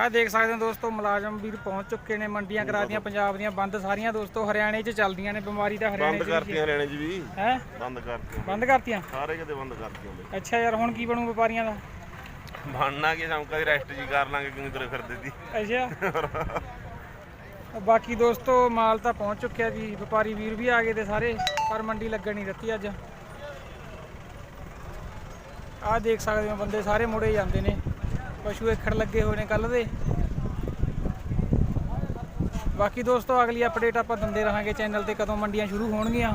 ਆਹ ਦੇਖ ਸਕਦੇ ਹੋ ਦੋਸਤੋ ਮੁਲਾਜ਼ਮ ਵੀਰ ਪਹੁੰਚ ਚੁੱਕੇ ਨੇ ਮੰਡੀਆਂ ਕਰਾਤੀਆਂ ਪੰਜਾਬ ਦੀਆਂ ਬੰਦ ਸਾਰੀਆਂ ਦੋਸਤੋ ਹਰਿਆਣੇ 'ਚ ਚੱਲਦੀਆਂ ਨੇ ਬਿਮਾਰੀ ਤਾਂ ਹਰਿਆਣੇ ਬੰਦ 'ਚ ਕਰਤੀਆਂ ਹਰਿਆਣੇ 'ਚ ਵੀ। ਹੈ? ਬੰਦ ਕਰਤੀਆਂ। ਬੰਦ ਕਰਤੀਆਂ? ਸਾਰੇ ਕਿਤੇ ਬੰਦ ਕਰਤੀਆਂ ਬਈ ਅੱਛਾ ਯਾਰ ਹੁਣ ਕੀ ਬਣੂ ਵਪਾਰੀਆਂ ਦਾ? ਬਣਨਾ ਕਿ ਸ਼ਮਕਾ ਦੀ ਰੈਸਟ ਜੀ ਕਰ ਲਾਂਗੇ ਕਿਉਂ ਤੁਰੇ ਫਿਰਦੇ ਦੀ ਅੱਛਾ। ਬਾਕੀ ਦੋਸਤੋ ਮਾਲ ਤਾਂ ਪਹੁੰਚ ਚੁੱਕਿਆ ਜੀ ਵਪਾਰੀ ਵੀਰ ਵੀ ਆ ਗਏ ਤੇ ਸਾਰੇ ਪਰ ਮੰਡੀ ਲੱਗਣ ਨਹੀਂ ਦਿੱਤੀ ਅੱਜ। ਆਹ ਦੇਖ ਸਕਦੇ ਹੋ ਬੰਦੇ ਸਾਰੇ ਮੁੜੇ ਜਾਂਦੇ ਨੇ। ਪਸ਼ੂ ਏਖੜ ਲੱਗੇ ਹੋਏ ਨੇ ਕੱਲ ਦੇ। ਬਾਕੀ ਦੋਸਤੋ, ਅਗਲੀ ਅਪਡੇਟ ਆਪਾਂ ਦਿੰਦੇ ਰਹਾਂਗੇ ਚੈਨਲ ਤੇ ਕਦੋਂ ਮੰਡੀਆਂ ਸ਼ੁਰੂ ਹੋਣਗੀਆਂ।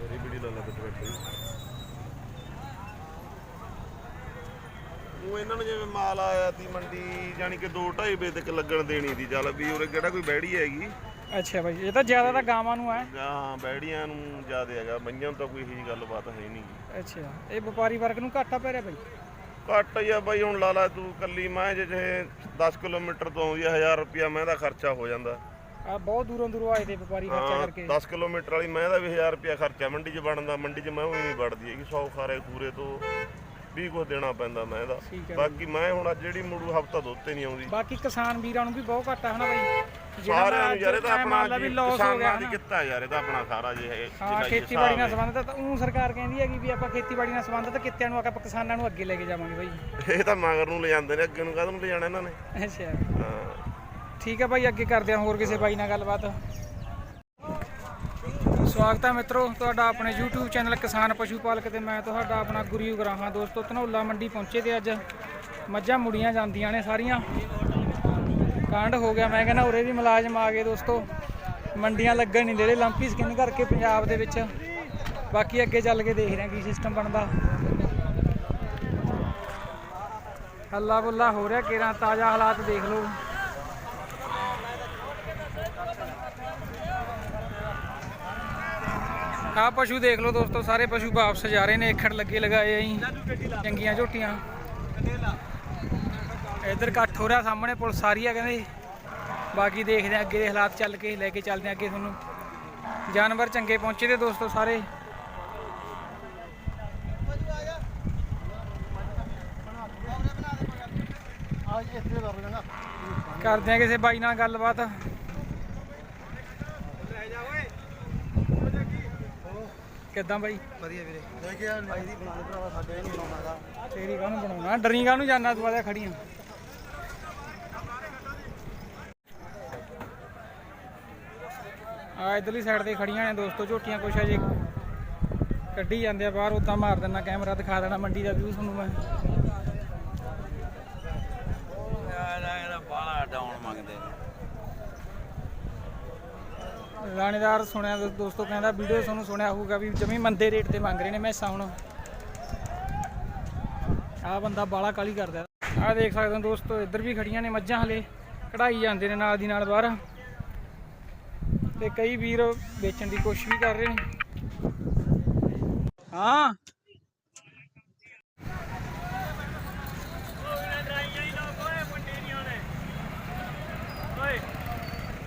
ਮੇਰੀ ਵੀਡੀਓ ਲਾ ਲਾ, ਬਿੱਟ। ਬੈਠੀ ਉਹ ਇਹਨਾਂ ਨੂੰ ਜਿਵੇਂ ਮਾਲ ਆਇਆ ਤੀ ਮੰਡੀ ਜਾਨੀ ਕਿ 2.5 ਵਜੇ ਤੱਕ ਲੱਗਣ ਦੇਣੀ ਦੀ ਚੱਲ ਵੀ ਉਰੇ ਕਿਹੜਾ ਕੋਈ ਬੈੜੀ ਹੈਗੀ। ਅੱਛਾ ਬਾਈ ਇਹ ਤਾਂ ਜ਼ਿਆਦਾ ਤਾਂ ਗਾਵਾਂ ਨੂੰ ਹੈ। ਹਾਂ ਬੈੜੀਆਂ ਨੂੰ ਜ਼ਿਆਦਾ ਹੈਗਾ ਮਈਆਂ ਨੂੰ ਤਾਂ ਕੋਈ ਇਹੀ ਗੱਲਬਾਤ ਹੈ ਨਹੀਂ। ਅੱਛਾ ਇਹ ਵਪਾਰੀ ਵਰਗ ਨੂੰ ਘਾਟਾ ਪੈ ਰਿਹਾ ਬਾਈ? ਘੱਟ ਹੀ ਆ ਬਾਈ ਹੁਣ ਲਾ ਲਾ ਤੂੰ ਕੱਲੀ ਮੈਂ ਜੇ ਜੇ 10 ਕਿਲੋਮੀਟਰ ਤੋਂ ਆਉਂਦੀ ਆ 1000 ਰੁਪਿਆ ਮੈਂ ਦਾ ਖਰਚਾ ਹੋ ਜਾਂਦਾ। ਆ ਬਹੁਤ ਦੂਰੋਂ ਦੂਰੋਂ ਆਏ ਤੇ ਵਪਾਰੀ ਖਰਚਾ ਹਾਂ, ਕਰਕੇ। 10 ਕਿਲੋਮੀਟਰ ਵਾਲੀ ਮੈਂ ਦਾ ਵੀ 1000 ਰੁਪਿਆ ਖਰਚਾ ਮੰਡੀ 'ਚ ਬਣਦਾ ਮੰਡੀ 'ਚ ਮੈਂ ਉਹ ਨਹੀਂ ਵੜਦੀ ਹੈਗੀ 100 ਖਾਰੇ ਖੂਰੇ ਤੋਂ। ਵੀ ਕੁਝ ਦੇਣਾ ਪੈਂਦਾ ਮੈਂ ਦਾ ਠੀਕ ਹੈ ਬਾਕੀ ਮੈਂ ਹੁਣ ਅੱਜ ਜਿਹੜੀ ਮੁੜੂ ਹਫਤਾ ਦੁੱਧ ਤੇ ਨਹੀਂ ਆਉਂਦੀ। ਬਾਕੀ ਕਿਸਾਨ ਵੀਰਾਂ ਨੂੰ ਵੀ ਬਹੁਤ ਘਾਟਾ ਹਨਾ ਬਾਈ। ਸਾਰਿਆਂ ਨੂੰ ਯਾਰ ਇਹ ਤਾਂ ਆਪਣਾ ਹੋ ਕਿਸਾਨਾਂ ਦੀ ਕਿੱਤਾ ਯਾਰ ਇਹ ਤਾਂ ਆਪਣਾ ਸਾਰਾ ਜੇ ਹਾਂ ਇਹ ਖੇਤੀਬਾੜੀ ਨਾਲ ਸੰਬੰਧਿਤ ਤਾਂ ਉਹ ਸਰਕਾਰ ਕਹਿੰਦੀ ਹੈਗੀ ਵੀ ਆਪਾਂ ਖੇਤੀਬਾੜੀ ਨਾਲ ਸੰਬੰਧਿਤ ਕਿੱਤਿਆਂ ਨੂੰ ਆਪਾਂ ਕਿਸਾਨਾਂ ਨੂੰ ਅੱਗੇ ਲੈ ਕੇ ਜਾਵਾਂਗੇ ਬਾਈ। ਹੈ। ਇਹ ਤਾਂ ਮਗਰ ਨੂੰ ਲੈ ਜਾਂਦੇ ਨੇ ਅੱਗੇ ਨੂੰ ਕਾਹਦੋਂ ਲੈ ਜਾਣਾ ਇਹਨਾਂ ਨੇ? ਅੱਛਾ। ਹਾਂ। ਠੀਕ ਹੈ ਬਾਈ ਅੱਗੇ ਕਰਦੇ ਹਾਂ ਹੋਰ ਕਿਸੇ ਬਾਈ ਨਾਲ ਗੱਲਬਾਤ। ਸਵਾਗਤ ਹੈ ਮਿੱਤਰੋ, ਤੁਹਾਡਾ ਆਪਣੇ YouTube ਚੈਨਲ ਕਿਸਾਨ ਪਸ਼ੂ ਪਾਲਕ ਤੇ ਮੈਂ ਤੁਹਾਡਾ ਆਪਣਾ ਗੁਰੂ ਗਰਾਹਾਂ ਦੋਸਤੋ, ਧਨੌਲਾ ਮੰਡੀ ਪਹੁੰਚੇ ਤੇ ਅੱਜ ਮੱਝਾਂ ਮੁੜੀਆਂ ਜਾਂਦੀਆਂ ਨੇ ਸਾਰੀਆਂ। ਕਾਂਡ ਹੋ ਗਿਆ, ਮੈਂ ਕਹਿੰਦਾ ਉਰੇ ਵੀ ਮੁਲਾਜ਼ਮ ਆ ਗਏ ਦੋਸਤੋ। ਮੰਡੀਆਂ ਲੱਗਣ ਨਹੀਂ ਦੇ ਰਹੇ ਲੰਪੀ ਸਕਿਨ ਕਰਕੇ ਪੰਜਾਬ ਦੇ ਵਿੱਚ। ਬਾਕੀ ਅੱਗੇ ਚੱਲ ਕੇ ਦੇਖ ਹਾਂ ਕੀ ਸਿਸਟਮ ਬਣਦਾ। ਹੱਲਾ ਬੁੱਲਾ ਹੋ ਰਿਹਾ, ਕੇਰਾਂ ਤਾਜ਼ਾ ਹਾਲਾਤ ਦੇਖ ਲਓ। ਆ ਪਸ਼ੂ ਦੇਖ ਲਓ ਦੋਸਤੋ, ਸਾਰੇ ਪਸ਼ੂ ਵਾਪਸ ਜਾ ਰਹੇ ਨੇ ਏਖੜ ਲੱਗੇ ਲਗਾਏ ਆਂ ਚੰਗੀਆਂ ਝੋਟੀਆਂ। ਇਧਰ ਇਕੱਠ ਹੋ ਰਿਹਾ ਸਾਹਮਣੇ, ਪੁਲਿਸ ਸਾਰੀ ਆ ਕਹਿੰਦੇ। ਬਾਕੀ ਦੇਖਦੇ ਆ ਅੱਗੇ ਦੇ ਹਾਲਾਤ ਚੱਲ ਕੇ, ਲੈ ਕੇ ਚੱਲਦੇ ਆ ਅੱਗੇ ਤੁਹਾਨੂੰ। ਜਾਨਵਰ ਚੰਗੇ ਪਹੁੰਚੇ ਤੇ ਦੋਸਤੋ ਸਾਰੇ। ਕਰਦੇ ਆ ਕਿਸੇ ਬਾਈ ਨਾਲ ਗੱਲਬਾਤ। ਕਿੱਦਾਂ ਬਾਈ? ਵਧੀਆ ਵੀਰੇ। ਲੈ ਕੇ ਆ ਭਾਈ ਦੀ ਬਣਾ ਦੇ ਭਰਾਵਾ ਸਾਡੇ ਨਹੀਂ ਬਣਾਉਣਾਗਾ ਤੇਰੀ ਕਾਹਨੂੰ ਬਣਾਉਣਾ? ਡਰੀ ਕਾਹਨੂੰ ਜਾਣਾ ਤੂੰ ਆਦੇ ਖੜੀਆਂ? ਆ ਇਧਰਲੀ ਸਾਈਡ ਤੇ ਖੜੀਆਂ ਨੇ ਦੋਸਤੋ ਝੋਟੀਆਂ ਕੁਛ ਅਜੇ। ਕੱਢੀ ਜਾਂਦੇ ਆ ਬਾਹਰ ਉਦਾਂ ਮਾਰ ਦੇਣਾ ਕੈਮਰਾ ਦਿਖਾ ਦੇਣਾ ਮੰਡੀ ਦਾ ਵਿਊ ਤੁਹਾਨੂੰ ਮੈਂ ਯਾਰ ਬਾਲਾ ਡਾਊਨ ਮੰਗਦੇ ਰਾਣੇਦਾਰ ਸੁਣਿਆ ਦੋ- ਦੋਸਤੋ ਕਹਿੰਦਾ ਵੀਡੀਓ ਤੁਹਾਨੂੰ ਸੁਣਿਆ ਹੋਊਗਾ ਵੀ ਜਮੀ ਮੰਦੇ ਰੇਟ ਤੇ ਮੰਗ ਰਹੇ ਨੇ ਮੈਸਾਂ ਹੁਣ ਆ ਬੰਦਾ ਬਾਲਾ ਕਾਲੀ ਕਰਦਾ। ਆ ਦੇਖ ਸਕਦੇ ਹੋ ਦੋਸਤੋ, ਇੱਧਰ ਵੀ ਖੜੀਆਂ ਨੇ ਮੱਝਾਂ ਹਲੇ, ਕਢਾਈ ਜਾਂਦੇ ਨੇ ਨਾਲ ਦੀ ਨਾਲ ਬਾਹਰ। ਤੇ ਕਈ ਵੀਰ ਵੇਚਣ ਦੀ ਕੋਸ਼ਿਸ਼ ਵੀ ਕਰ ਰਹੇ ਨੇ। ਹਾਂ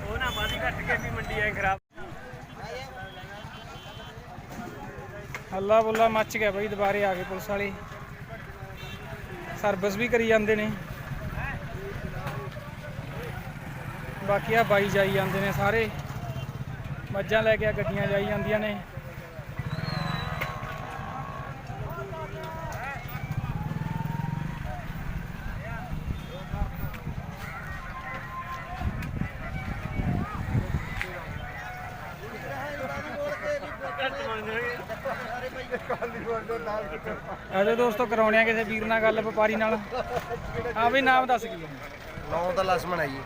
ਉਹ ਨਾ ਬਾਦੀ ਘੱਟ ਕੇ ਵੀ ਮੰਡੀ ਐ ਖਰਾਬ। ਹੱਲਾ ਬੁੱਲਾ ਮੱਚ ਗਿਆ ਬਈ ਦੁਬਾਰੇ ਆ ਗਏ ਪੁਲਿਸ ਵਾਲੇ। ਸਰਵਿਸ ਵੀ ਕਰੀ ਜਾਂਦੇ ਨੇ। ਬਾਕੀ ਆ ਬਾਈ ਜਾਈ ਜਾਂਦੇ ਨੇ ਸਾਰੇ। ਮੱਝਾਂ ਲੈ ਕੇ ਆ ਗੱਡੀਆਂ ਜਾਈ ਜਾਂਦੀਆਂ ਨੇ। ਆਜੋ ਦੋਸਤੋ ਕਰਾਉਣੇ ਆ ਕਿਸੇ ਵੀਰ ਨਾਲ ਗੱਲ ਵਪਾਰੀ ਨਾਲ। ਹਾਂ ਵੀ ਨਾਮ ਦੱਸ ਕੀ ਨੌ ਤਾਂ ਲਸਮਣ ਹੈ ਜੀ।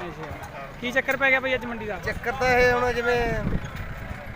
ਅੱਛਾ ਕੀ ਚੱਕਰ ਪੈ ਗਿਆ ਬਈ ਅੱਜ ਮੰਡੀ ਦਾ? ਚੱਕਰ ਤਾਂ ਇਹ ਹੁਣ ਜਿਵੇਂ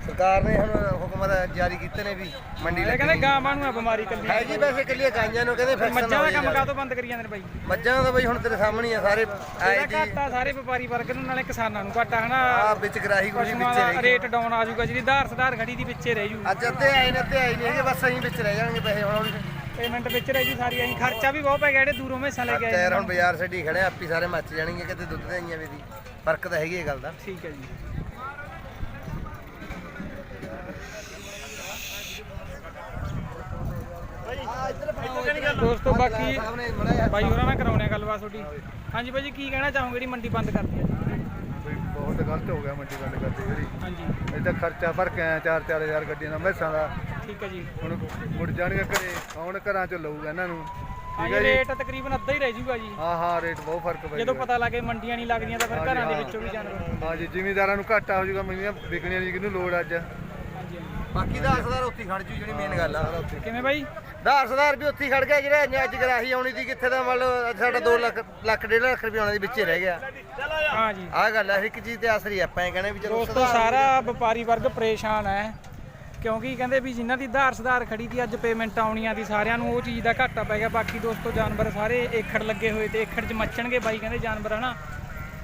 ਸਰਕਾਰ ਨੇ ਹੁਣ ਹੁਕਮ ਜਾਰੀ ਕੀਤੇ ਨੇ ਵੀ ਮੰਡੀ ਇਹ ਕਹਿੰਦੇ ਗਾਵਾਂ ਨੂੰ ਆ ਬਿਮਾਰੀ ਕੱਲੀ ਹੈ ਜੀ ਵੈਸੇ ਕੱਲੀਆਂ ਗਾਈਆਂ ਨੂੰ ਕਹਿੰਦੇ ਫਿਰ ਮੱਝਾਂ ਦਾ ਕੰਮ ਕਾਹਤੋਂ ਬੰਦ ਕਰੀ ਜਾਂਦੇ ਨੇ ਬਾਈ? ਮੱਝਾਂ ਦਾ ਬਈ ਹੁਣ ਤੇਰੇ ਸਾਹਮਣੇ ਆ ਸਾਰੇ ਆਏ ਜੀ। ਘਾਟਾ ਸਾਰੇ ਵਪਾਰੀ ਵਰਗ ਨੂੰ ਨਾਲੇ ਕਿਸਾਨਾਂ ਨੂੰ ਘਾਟਾ ਹਨਾ? ਆ ਵਿੱਚ ਗਰਾਹੀ ਗੁਰੀ ਪਸ਼ੂਆਂ ਵਿੱਚ ਰਹਿ ਰੇਟ ਡਾਊਨ ਆ ਜਾਊਗਾ ਜਿਹੜੀ ਧਾਰ ਸਧਾਰ ਖੜੀ ਦੀ ਵਿੱਚੇ ਰਹਿ ਜੂ। ਅੱਜ ਅੱਧੇ ਆਏ ਨੇ ਅੱਧੇ ਆਏ ਨਹੀਂ ਹੈਗੇ ਬਸ ਅਸੀਂ ਵਿੱਚ ਰਹਿ ਜਾਣਗੇ ਪੈਸੇ ਹੁਣ ਪੇਮੈਂਟ ਵਿੱਚ ਰਹਿ ਜੀ ਸਾਰੀ ਆਈ ਖਰਚਾ ਵੀ ਬਹੁਤ ਪੈ ਗਿਆ ਜਿਹੜੇ ਦੂਰੋਂ ਮੈਸਾਂ ਲੈ ਕੇ ਆਏ। ਹੁਣ ਬਾਜ਼ਾਰ ਛੱਡੀ ਖੜੇ ਆਪੀ ਸਾਰੇ ਮੱਚ ਜਾਣਗੇ ਕਿਤੇ ਦੁੱਧ ਦੇ ਆਈਆਂ ਵੀ ਦੀ। ਫ਼ਰਕ ਤਾਂ ਹੈਗੀ ਇਹ ਗੱਲ ਦਾ। ਠੀਕ ਹੈ ਜੀ। ਦੋਸਤੋ ਬਾਕੀ ਬਾਈ ਹੋਰਾਂ ਨਾਲ ਕਰਾਉਣੇ ਗੱਲਬਾਤ ਤੁਹਾਡੀ। ਹਾਂਜੀ ਬਾਈ ਜੀ ਕੀ ਕਹਿਣਾ ਚਾਹੋਗੇ ਜਿਹੜੀ ਮੰਡੀ ਬੰਦ ਕਰਤੀ ਹੈ? ਬਹੁਤ ਗਲਤ ਹੋ ਗਿਆ ਮੰਡੀ ਬੰਦ ਕਰਦੀ ਜਿਹੜੀ। ਹਾਂਜੀ। ਇਹ ਤਾਂ ਖਰਚਾ ਭਰ ਕੇ ਆਇਆ 4-4000 ਗੱਡੀਆਂ ਦਾ ਮੈਸਾਂ ਦਾ। ਠੀਕ ਹੈ ਜੀ। ਹੁਣ ਮੁੜ ਜਾਣਗੇ ਘਰੇ ਆਉਣ ਘਰਾਂ ਚ ਲਊਗਾ ਇਹਨਾਂ ਨੂੰ? ਠੀਕ ਹੈ ਜੀ? ਰੇਟ ਤਕਰੀਬਨ ਅੱਧਾ ਹੀ ਰਹਿ ਜੂਗਾ ਜੀ। ਹਾਂ ਹਾਂ ਰੇਟ ਬਹੁਤ ਫ਼ਰਕ ਪੈ ਜਦੋਂ। ਪਤਾ ਲੱਗੇ ਮੰਡੀਆਂ ਨਹੀਂ ਲੱਗਦੀਆਂ ਤਾਂ ਫਿਰ ਘਰਾਂ ਦੇ। ਵਿੱਚੋਂ ਵੀ ਜਾਨਵਰ ਹਾਂ ਜੀ ਜ਼ਿਮੀਦਾਰਾਂ ਨੂੰ ਘਾਟਾ ਹੋ ਜਾਊਗਾ ਮਹੀਨੀਆਂ ਵਿਕਣੀਆਂ ਦੀ ਕਿਹਨੂੰ ਲੋੜ ਅੱਜ? ਬਾਕੀ ਦਾ ਅਸਦਾਰ ਉੱਥੇ ਹੀ ਖੜ ਜੂ ਜਿਹੜੀ ਮੇਨ ਗੱਲ ਆ। ਕਿਵੇਂ ਬਾਈ? ਦਾ ਅਸਦਾਰ ਵੀ ਉੱਥੇ ਹੀ ਖੜ ਗਿਆ ਜਿਹੜਾ ਅੱਜ ਗਰਾਹੀ ਆਉਣੀ ਦੀ ਕਿੱਥੇ ਦਾ ਅੱਜ ਸਾਡਾ 2 ਲੱਖ ਲੱਖ ਡੇਢ ਲੱਖ ਰੁਪਏ ਆਉਣਾ ਦੀ ਵਿੱਚੇ ਰਹਿ ਗਿਆ। ਹਾਂ ਜੀ। ਆਹ ਗੱਲ ਆ ਇੱਕ ਚੀਜ਼ ਤੇ ਆਸਰੀ ਆਪਾਂ ਇਹ ਕਹਿੰਦੇ ਵੀ ਚਲੋ ਦੋਸਤੋ ਸਾਰਾ ਵਪਾਰੀ ਵਰਗ ਪਰੇਸ਼ਾਨ ਹੈ ਕਿਉਂਕਿ ਕਹਿੰਦੇ ਵੀ ਜਿਨ੍ਹਾਂ ਦੀ ਧਾਰ ਸੁਧਾਰ ਖੜੀ ਦੀ ਅੱਜ ਪੇਮੈਂਟ ਆਉਣੀਆਂ ਦੀ ਸਾਰਿਆਂ ਨੂੰ ਉਹ ਚੀਜ਼ ਦਾ ਘਾਟਾ ਪੈ ਗਿਆ। ਬਾਕੀ ਦੋਸਤੋ ਜਾਨਵਰ ਸਾਰੇ ਏਖੜ ਲੱਗੇ ਹੋਏ ਤੇ ਏਖੜ 'ਚ ਮੱਚਣਗੇ ਬਾਈ ਕਹਿੰਦੇ ਜਾਨਵਰ ਹਨਾ।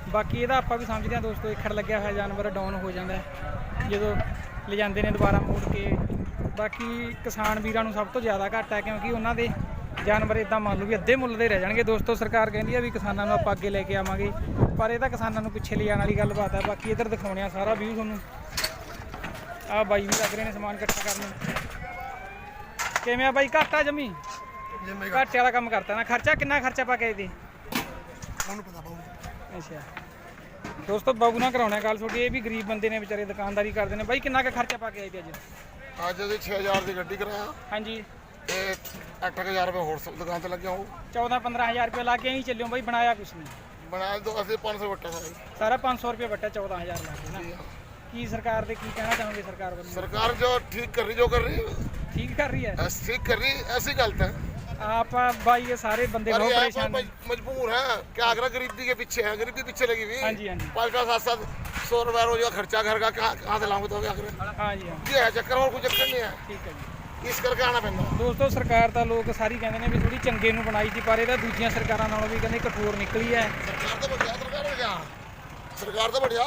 ਬਾਕੀ ਇਹਦਾ ਆਪਾਂ ਵੀ ਸਮਝਦੇ ਹਾਂ ਦੋਸਤੋ ਏਖੜ ਲੱਗਿਆ ਹੋਇਆ ਜਾਨਵਰ ਡਾਊਨ ਹੋ ਜਾਂਦਾ ਹੈ। ਜਦੋਂ ਲਿਜਾਂਦੇ ਨੇ ਦੁਬਾਰਾ ਮੋੜ ਕੇ। ਬਾਕੀ ਕਿਸਾਨ ਵੀਰਾਂ ਨੂੰ ਸਭ ਤੋਂ ਜ਼ਿਆਦਾ ਘਾਟਾ ਹੈ ਕਿਉਂਕਿ ਉਹਨਾਂ ਦੇ ਜਾਨਵਰ ਇਦਾਂ ਮੰਨ ਲਓ ਵੀ ਅੱਧੇ ਮੁੱਲ ਦੇ ਰਹਿ ਜਾਣਗੇ। ਦੋਸਤੋ ਸਰਕਾਰ ਕਹਿੰਦੀ ਆ ਵੀ ਕਿਸਾਨਾਂ ਨੂੰ ਆਪਾਂ ਅੱਗੇ ਲੈ ਕੇ ਆਵਾਂਗੇ ਪਰ ਇਹ ਤਾਂ ਕਿਸਾਨਾਂ ਨੂੰ ਪਿੱਛੇ ਲਿਜਾਣ ਵਾਲੀ ਗੱਲਬਾਤ ਹੈ। ਬਾਕੀ ਇੱਧਰ ਦਿਖਾਉਣੇ ਆ ਸਾਰਾ ਵਿਊ ਤੁਹਾਨੂੰ। ਆ ਬਾਈ ਵੀ ਲੱਗ ਰਹੇ ਨੇ ਸਮਾਨ ਇਕੱਠਾ ਕਰਨ ਨੂੰ। ਕਿਵੇਂ ਆ ਬਾਈ? ਘਾਟਾ ਜਮੀ? ਘਾਟੇ। ਵਾਲਾ ਕੰਮ ਕਰਤਾ ਨਾ। ਖਰਚਾ ਕਿੰਨਾ ਖਰਚਾ ਪਾ ਕੇ ਆਏ ਤੇ? ਉਹਨੂੰ ਪਤਾ ਪਾਉ ਅੱਛਾ। ਦੋਸਤੋ ਬਗੁਨਾ ਕਰਾਉਣਾ ਗੱਲ ਤੁਹਾਡੀ ਇਹ ਵੀ ਗਰੀਬ ਬੰਦੇ ਨੇ ਵਿਚਾਰੇ ਦੁਕਾਨਦਾਰੀ ਕਰਦੇ ਨੇ। ਬਾਈ ਕਿੰਨਾ ਕੁ ਖਰਚਾ ਪਾ ਕੇ ਆਏ ਤੇ ਅੱਜ? ਅੱਜ ਅਸੀਂ 6000 ਦੀ ਗੱਡੀ ਕਰਾਇਆ। ਹਾਂਜੀ। ਤੇ 8000 ਰੁਪਏ ਹੋਰ ਸ- ਦੁਕਾਨ ਤੇ ਲੱਗਿਆ ਹੋ 14 15000 ਰੁਪਏ ਲਾ ਕੇ ਐਂ ਚੱਲਿਓ ਬਾਈ ਬਣਾਇਆ ਕੁਛ ਨਹੀਂ। ਬਣਾਇਆ ਦੋ ਅਸੀਂ 500 ਵੱਟਾ ਸਾਰੇ ਸਾਰਾ 500 ਰੁਪਏ ਵੱਟਾ 14000 ਲਾ ਕੇ ਨਾ। ਕੀ ਸਰਕਾਰ ਦੇ ਕੀ ਕਹਿਣਾ ਚਾਹੋਗੇ ਸਰਕਾਰ ਵੱਲੋਂ? ਸਰਕਾਰ ਜੋ ਠੀਕ ਕਰ ਰਹੀ ਜੋ ਕਰ ਰਹੀ ਠੀਕ ਕਰ ਰਹੀ ਹੈ? ਐਸ ਕਰ ਰਹੀ ਐਸੀ ਗਲਤ ਹੈ। ਆਪਾਂ ਬਾਈ ਇਹ ਸਾਰੇ ਬੰਦੇ पर ਬਹੁਤ ये आप ਪਰੇਸ਼ਾਨ ਨੇ मज- मजबूर है क्या आगरा गरीबी के पीछे है गरीबी पीछे लगी हुई हाँ जी, हाँ जी। पाँच का सात सात सौ रुपया रोज का खर्चा घर का कहाँ कहाँ से लाऊंगा तो आगरा ਹਾਂਜੀ ਹਾਂ ये है चक्कर और कोई चक्कर नहीं है ਠੀਕ ਹੈ ਜੀ इस करके आना पैंदा ਦੋਸਤੋ ਸਰਕਾਰ ਤਾਂ ਲੋਕ ਸਾਰੀ ਕਹਿੰਦੇ ਨੇ ਵੀ ਥੋੜੀ ਚੰਗੇ ਨੂੰ ਬਣਾਈ ਸੀ ਪਰ ਇਹ ਤਾਂ ਦੂਜੀਆਂ ਸਰਕਾਰਾਂ ਨਾਲੋਂ ਵੀ ਕਹਿੰਦੇ ਕਠੋਰ ਨਿਕਲੀ ਹੈ सरकार तो बढ़िया सरकार बढ़िया सरकार तो बढ़िया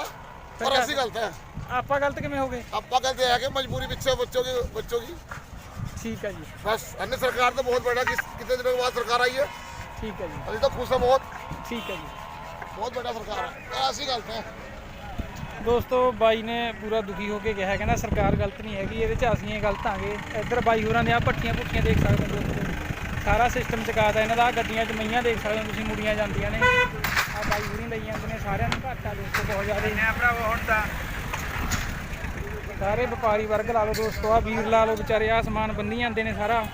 पर ऐसी गलत है ਆਪਾਂ गलत ਕਿਵੇਂ ਹੋ ਗਏ आपका कहते हैं कि मजबूरी पीछे बच्चों की बच्चों की ਠੀਕ ਹੈ ਜੀ। ਬਸ ਅੰਨੇ ਸਰਕਾਰ ਤਾਂ ਬਹੁਤ ਬੜਾ ਕਿਤੇ ਦਿਨਾਂ ਬਾਅਦ ਸਰਕਾਰ ਆਈ ਹੈ। ਠੀਕ ਹੈ ਜੀ। ਅਸੀਂ ਤਾਂ ਖੁਸ਼ ਹਾਂ ਬਹੁਤ। ਠੀਕ ਹੈ ਜੀ। ਬਹੁਤ ਬੜਾ ਸਰਕਾਰ ਹੈ। ਐਸੀ ਗੱਲ ਤਾਂ ਦੋਸਤੋ ਬਾਈ ਨੇ ਪੂਰਾ ਦੁਖੀ ਹੋ ਕੇ ਕਿਹਾ ਕਹਿੰਦਾ ਸਰਕਾਰ ਗਲਤ ਨਹੀਂ ਹੈਗੀ ਇਹਦੇ ਚ ਅਸੀਂ ਹੀ ਗਲਤ ਆਂਗੇ। ਇੱਧਰ ਬਾਈ ਹੋਰਾਂ ਦੇ ਆ ਭੱਠੀਆਂ ਪੁੱਟੀਆਂ ਦੇਖ ਸਕਦੇ ਹੋ ਦੋਸਤੋ। ਸਾਰਾ ਸਿਸਟਮ ਚਕਾਤਾ ਇਹਨਾਂ ਦਾ ਗੱਡੀਆਂ ਚ ਮਈਆਂ ਦੇਖ ਸਕਦੇ ਹੋ ਤੁਸੀਂ ਮੁੜੀਆਂ ਜਾਂਦੀਆਂ ਨੇ। ਆ ਬਾਈ ਹੋਰੀ ਲਈ ਜਾਂਦੇ ਨੇ ਸਾਰਿਆਂ ਨੂੰ ਘਾਟਾ ਦੋਸਤੋ ਬਹੁਤ ਜ਼ਿਆਦਾ। ਨੇ ਭਰਾਵੋ ਹੁਣ ਤਾਂ? ਸਾਰੇ ਵਪਾਰੀ ਵਰਗ ਲਾ ਲਓ ਦੋਸਤੋ ਆ ਵੀਰ ਲਾ ਲਓ ਵਿਚਾਰੇ ਆ ਸਮਾਨ ਬੰਨੀ ਜਾਂਦੇ ਨੇ ਸਾਰਾ।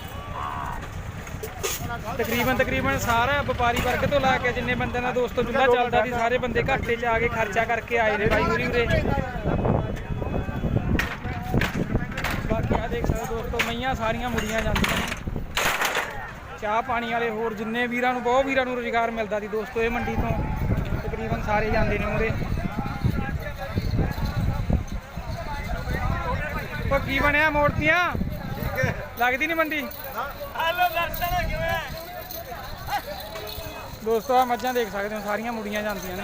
ਤਕਰੀਬਨ ਤਕਰੀਬਨ ਸਾਰਾ ਵਪਾਰੀ ਵਰਗ ਤੋਂ ਲਾ ਕੇ ਜਿੰਨੇ ਬੰਦੇ ਦਾ ਦੋਸਤੋ ਚੁੱਲਾ ਚੱਲਦਾ ਸੀ, ਸਾਰੇ ਬੰਦੇ ਘਾਟੇ 'ਚ ਆ ਕੇ ਖਰਚਾ ਕਰਕੇ ਆਏ ਨੇ ਬਾਈ ਹੋਰੀ ਉਰੇ। ਬਾਕੀ ਆ ਦੇਖ ਸਕਦੇ ਹੋ ਦੋਸਤੋ, ਮਈਆਂ ਸਾਰੀਆਂ ਮੁੜੀਆਂ ਜਾਂਦੀਆਂ ਨੇ। ਚਾਹ ਪਾਣੀ ਵਾਲੇ ਹੋਰ ਜਿੰਨੇ ਵੀਰਾਂ ਨੂੰ, ਬਹੁਤ ਵੀਰਾਂ ਨੂੰ ਰੁਜ਼ਗਾਰ ਮਿਲਦਾ ਸੀ ਦੋਸਤੋ, ਇਹ ਮੰਡੀ ਤੋਂ। ਤਕਰੀਬਨ ਸਾਰੇ ਜਾਂਦੇ ਨੇ ਉਰੇ। ਉਹ ਕੀ ਬਣਿਆ ਮੋੜਤੀਆਂ ਲੱਗਦੀ ਨਹੀਂ ਮੰਡੀ? ਦੋਸਤੋ ਆ ਮੱਝਾਂ ਦੇਖ ਸਕਦੇ ਹੋ ਸਾਰੀਆਂ ਮੁੜੀਆਂ ਜਾਂਦੀਆਂ ਨੇ।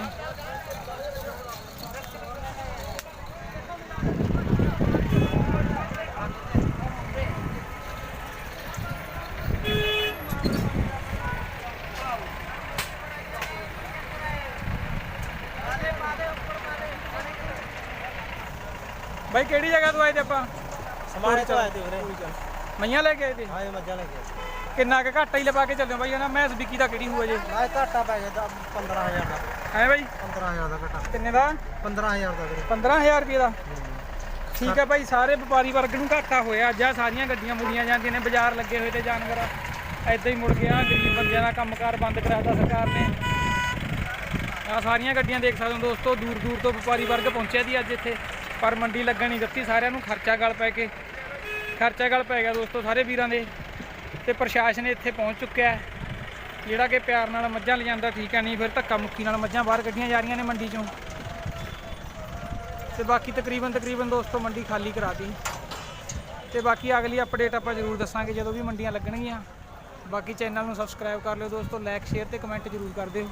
ਬਾਈ ਕਿਹੜੀ ਜਗ੍ਹਾ ਤੋਂ ਆਏ ਤੇ ਆਪਾਂ? ਸਮਾਣੇ ਤੋਂ ਆਏ ਤੇ ਵੀਰੇ। ਮਈਆਂ ਲੈ ਕੇ ਆਏ ਤੇ? ਆਏ ਮੱਝਾਂ ਲੈ ਕੇ ਕਿੰਨਾ ਕੁ ਘਾਟਾ ਹੀ ਲਵਾ ਕੇ ਚੱਲਿਓ ਬਾਈ ਨਾ ਮੈਸ ਵਿਕੀ ਦਾ ਕਿਹੜੀ ਹੋਊ ਜੇ ਆਏ ਘਾਟਾ ਪੈ ਗਿਆ 15000 ਦਾ। ਹੈ ਬਾਈ? 15000 ਦਾ ਘਾਟਾ। ਕਿੰਨੇ ਦਾ? 15000 ਦਾ ਵੀਰੇ। 15000 ਰੁਪਏ ਦਾ। ਠੀਕ ਹੈ ਭਾਈ ਸਾਰੇ ਵਪਾਰੀ ਵਰਗ ਨੂੰ ਘਾਟਾ ਹੋਇਆ। ਅੱਜ ਆਹ ਸਾਰੀਆਂ ਗੱਡੀਆਂ ਮੁੜੀਆਂ ਜਾਂਦੀਆਂ ਨੇ ਬਾਜ਼ਾਰ ਲੱਗੇ ਹੋਏ ਤੇ ਜਾਨਵਰ। ਐਦਾਂ ਹੀ ਮੁੜ ਗਿਆ ਗਰੀਬ ਬੰਦਿਆਂ ਦਾ ਕੰਮਕਾਰ ਬੰਦ ਕਰਾਤਾ ਸਰਕਾਰ ਨੇ। ਆ ਸਾਰੀਆਂ ਗੱਡੀਆਂ ਦੇਖ ਸਕਦੇ ਹੋ ਦੋਸਤੋ ਦੂਰ ਦੂਰ ਤੋਂ ਵਪਾਰੀ ਵਰਗ ਪਹੁੰਚਿਆ ਦੀ ਅੱਜ ਇੱਥੇ। ਪਰ ਮੰਡੀ ਲੱਗਣ ਨਹੀਂ ਦਿੱਤੀ, ਸਾਰਿਆਂ ਨੂੰ ਖਰਚਾ ਗਲ ਪੈ ਕੇ। ਖਰਚਾ ਗਲ ਪੈ ਗਿਆ ਦੋਸਤੋ ਸਾਰੇ ਵੀਰਾਂ ਦੇ। ਤੇ ਪ੍ਰਸ਼ਾਸਨ ਇੱਥੇ ਪਹੁੰਚ ਚੁੱਕਿਆ ਹੈ। ਜਿਹੜਾ ਕਿ ਪਿਆਰ ਨਾਲ ਮੱਝਾਂ ਲਿਜਾਂਦਾ ਠੀਕ ਹੈ ਨਹੀਂ, ਫਿਰ ਧੱਕਾ ਮੁੱਕੀ ਨਾਲ ਮੱਝਾਂ ਬਾਹਰ ਕੱਢੀਆਂ ਜਾ ਰਹੀਆਂ ਨੇ ਮੰਡੀ ਚੋਂ। ਤੇ ਬਾਕੀ ਤਕਰੀਬਨ ਤਕਰੀਬਨ ਦੋਸਤੋ ਮੰਡੀ ਖਾਲੀ ਕਰਾਤੀ ਤੇ ਬਾਕੀ ਅਗਲੀ ਅਪਡੇਟ ਆਪਾਂ ਜ਼ਰੂਰ ਦੱਸਾਂਗੇ ਜਦੋਂ ਵੀ ਮੰਡੀਆਂ ਲੱਗਣਗੀਆਂ। ਬਾਕੀ ਚੈਨਲ ਨੂੰ ਸਬਸਕ੍ਰਾਈਬ ਕਰ ਲਿਓ ਦੋਸਤੋ ਲਾਈਕ ਸ਼ੇਅਰ ਤੇ ਕਮੈਂਟ ਜ਼ਰੂਰ ਕਰ ਦਿਓ।